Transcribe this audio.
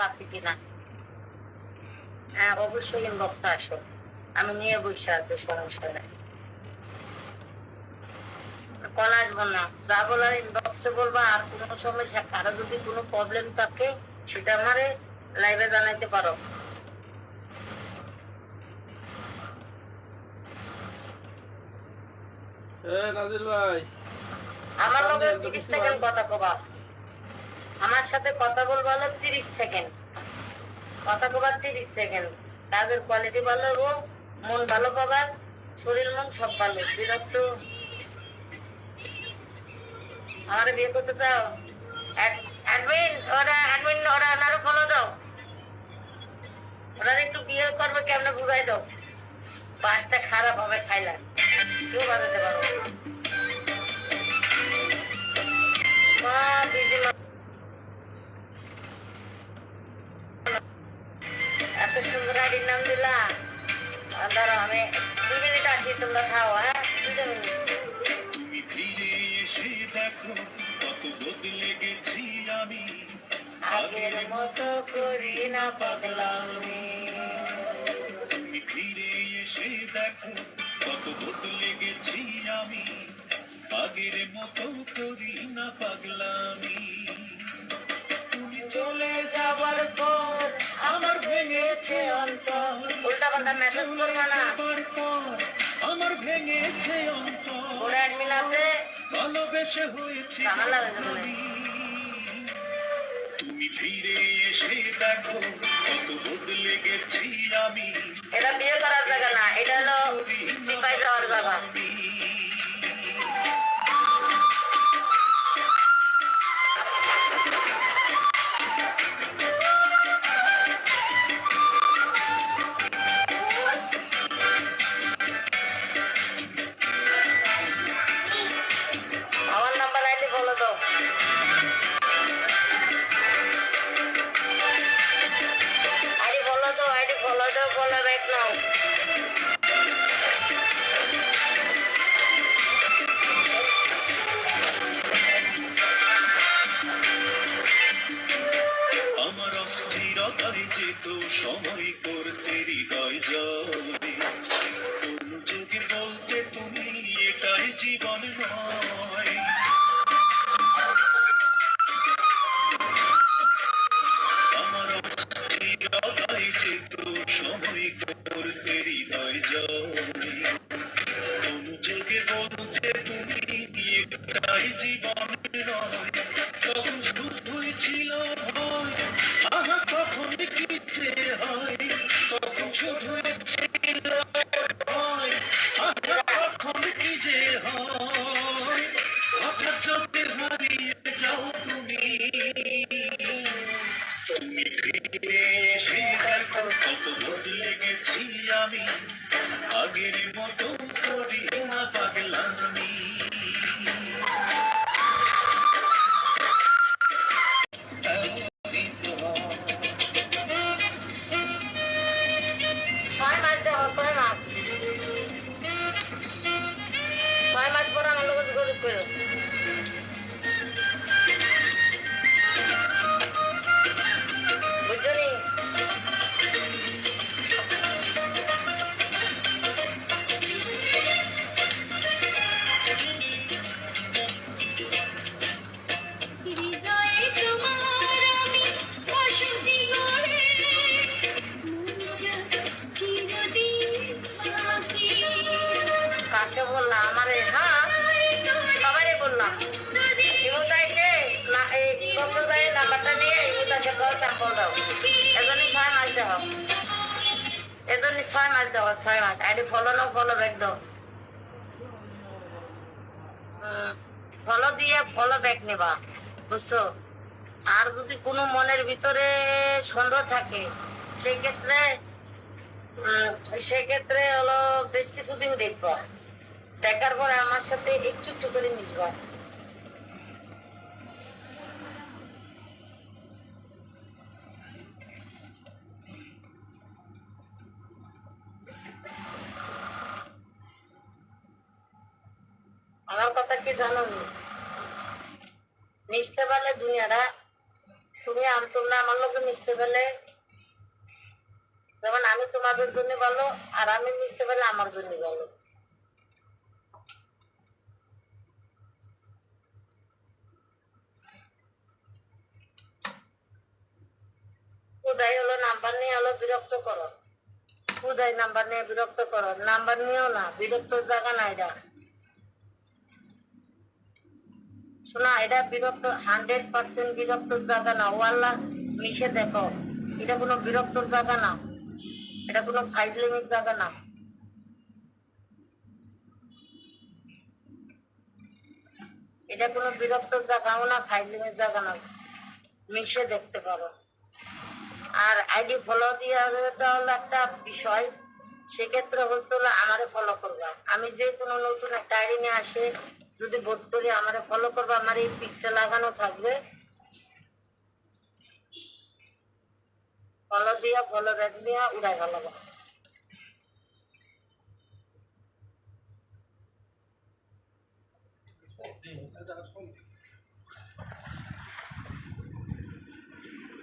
আছে কিনা? হ্যাঁ অবশ্যই ইনবক্সে আসো। আমি নিয়ে বসে আছি সমস্যা নেই। কল আসব না। যা বলার ইনবক্সে বলবা আর কোনো সমস্যা কারও যদি কোনো প্রবলেম থাকে সেটা আমারে লাইভে জানাইতে পারো। এ নাজির ভাই। আমার লগে সেকেন্ড কথা কবা। আমার সাথে কথা বলবা হলো তিরিশ সেকেন্ড। কথা কবার তিরিশ সেকেন্ড। কাজের কোয়ালিটি ভালো হব মন ভালো পাবার শরীর, মন সব ভালো। বিরক্ত। আমার বিয়ে করতে চাও? অ্যাডমিন ওরা অ্যাডমিন ওরা আনারও ফলো দাও। ওরা একটু বিয়ে করবে কেমনে বুঝাই দাও। বাসটা খারাপ হবে খাইলা কেউ বাজাতে। মা দিদি নাম দিলা? দাঁড়াও আমি দুই মিনিট আসি তোমরা খাও হ্যাঁ? দুটো মিনিট। তুমি ফিরে এসে দেখো কত বদলে গেছি আমি। আগের মতো করি না পাগলামি। তুমি ফিরে এসে দেখো কত বদলে গেছি আমি। আগের মতো করি না পাগলামি। চলে যাবার পর আমার ভেঙেছে অন্তর। উল্টা পাল্টা মেসেজ করবে না। আমার ভেঙেছে অন্তর। ওরা অ্যাডমিন আছে। ভালোবেসে হয়েছে হয়ে। তুমি ফিরে এসে দেখো কত বদলে গেছি আমি। এটা বিয়ে করার জায়গা না এটা হলো সিপাই যাওয়ার জায়গা। সময় করতে হৃদয় যে হয় হঠাৎ যদি হারিয়ে যাও তুমি। তুমি কত বদলে আমি। আগের মতো করি না পাগলামি। কাকে বললাম, আমারে হ্যাঁ? সবারই বললাম এই কক্সবাজারের নাম্বারটা নিয়ে কল স্যাম্পল দাও। ছয় মাস ছয় মাস ছয় মাস। আইডি ফলো ফলো দাও। ফলো দিয়ে ফলো ব্যাক নেবা, বুঝছ? আর যদি কোনো মনের ভিতরে সন্দেহ থাকে, সেক্ষেত্রে সেক্ষেত্রে হলো বেশ কিছুদিন দেখব। দেখার পরে আমার সাথে একটু একটু করে মিশবা। আমার কথা কি জানো মিশতে পারলে দুনিয়াটা, তুমি আম তোমরা আমার লোকে মিশতে পেলে যেমন আমি তোমাদের জন্য ভালো, আর আমি মিশতে পারলে আমার জন্য ভালো। উদয় হলো নাম্বার নিয়ে হলো বিরক্ত করো উদয় নাম্বার নিয়ে বিরক্ত করো নাম্বার নিয়েও না, বিরক্তর জায়গা না এটা শোনা, এটা বিরক্ত, হান্ড্রেড পার্সেন্ট বিরক্তর জায়গা না। মিশে দেখো। এটা কোনো বিরক্তর জায়গা না। এটা কোনো ফাইজলিমির জায়গা না। এটা কোনো জায়গাও না জায়গা না। মিশে দেখতে পারো। আর আইডি ফলো দেওয়াটা হলো একটা বিষয়, সেক্ষেত্রে হচ্ছে হলো আমারে ফলো করবা। আমি যে কোনো নতুন একটা আইডি নিয়ে আসে, যদি বোধ করি আমারে ফলো করবা, আমার এই পিকটা লাগানো থাকবে। ফলো দিয়া ফলো ব্যাক দিয়া গেল